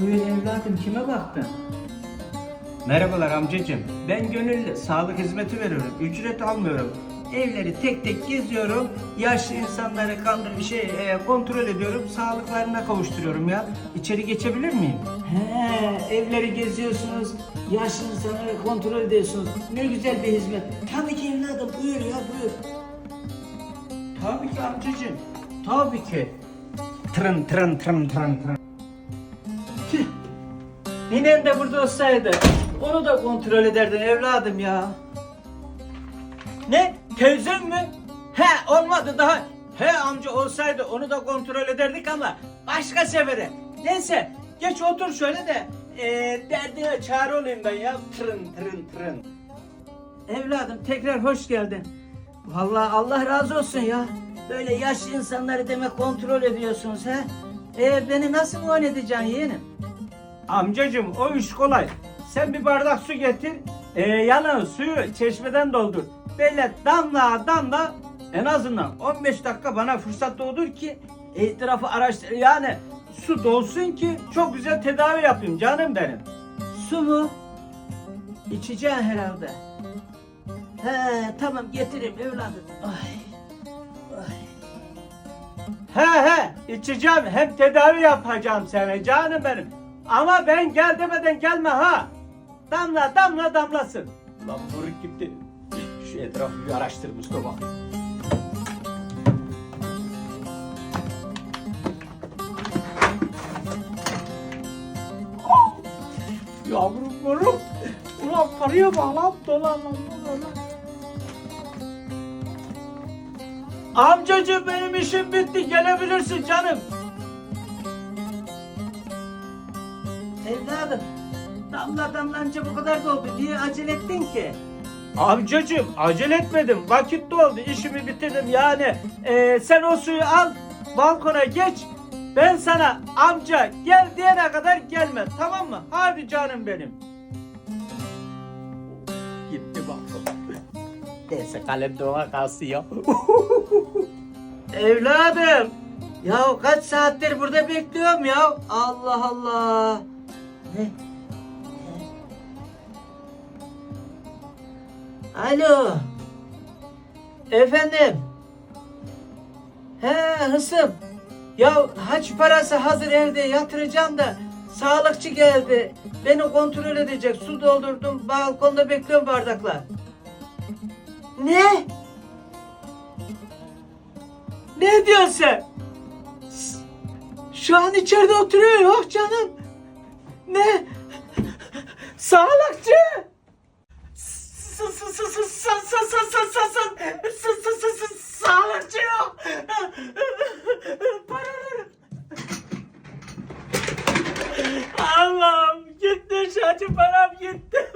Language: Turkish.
Buyur evladım kime baktın? Merhabalar amcacığım. Ben gönüllü sağlık hizmeti veriyorum. Ücret almıyorum. Evleri tek tek geziyorum. Yaşlı insanları kandır şey e, kontrol ediyorum. Sağlıklarına kavuşturuyorum ya. İçeri geçebilir miyim? He, evleri geziyorsunuz. Yaşlı insanları kontrol ediyorsunuz. Ne güzel bir hizmet. Tabii ki evladım buyur ya buyur. Tabii ki amcacığım. Tabii ki. Tırın tırın tırın tırın tırın. Tüh. Ninen de burada olsaydı onu da kontrol ederdin evladım ya. Ne? Teyzem mi? He olmadı daha. He amca olsaydı onu da kontrol ederdik ama başka sefere. Neyse geç otur şöyle de e, derdine çare olayım ben ya. Tırın tırın tırın. Evladım tekrar hoş geldin. Vallahi Allah razı olsun ya. Böyle yaşlı insanları demek kontrol ediyorsunuz he. E, beni nasıl muayene edeceksin yeğenim? Amcacım o iş kolay. Sen bir bardak su getir. E, yanan suyu çeşmeden doldur. Böyle damla damla en azından 15 dakika bana fırsat doğdur ki etrafı araştır. Yani su dolsun ki çok güzel tedavi yapayım canım benim. Su mu? İçeceğim herhalde. He tamam getireyim evladım. Ay. Ay. He he içeceğim hem tedavi yapacağım sana canım benim. Ama ben gel demeden gelme ha. Damla damla damlasın. Lan buruk gitti. Şu etrafı bir araştır Mustafa. Yavrum vurup. Ulan paraya bağlan dolan lan Amcacığım benim işim bitti gelebilirsin canım. Evladım damla damlanca bu kadar doldu niye acele ettin ki? Amcacığım acele etmedim vakit doldu işimi bitirdim yani Ee, sen o suyu al balkona geç ben sana amca gel diyene kadar gelme tamam mı? Hadi canım benim. Neyse kalem doğa kalsın ya. Evladım. Ya kaç saattir burada bekliyorum ya. Allah Allah. Ne? Alo. Efendim. He hısım. Ya haç parası hazır evde yatıracağım da sağlıkçı geldi. Beni kontrol edecek. Su doldurdum. Balkonda bekliyorum bardaklar. Ne? Ne diyorsun sen? Şu an içeride oturuyor yok canım. Ne? Sağlıkçı! Sağlıkçı yok! Paralarım! Allah'ım gitti şu acı param gitti.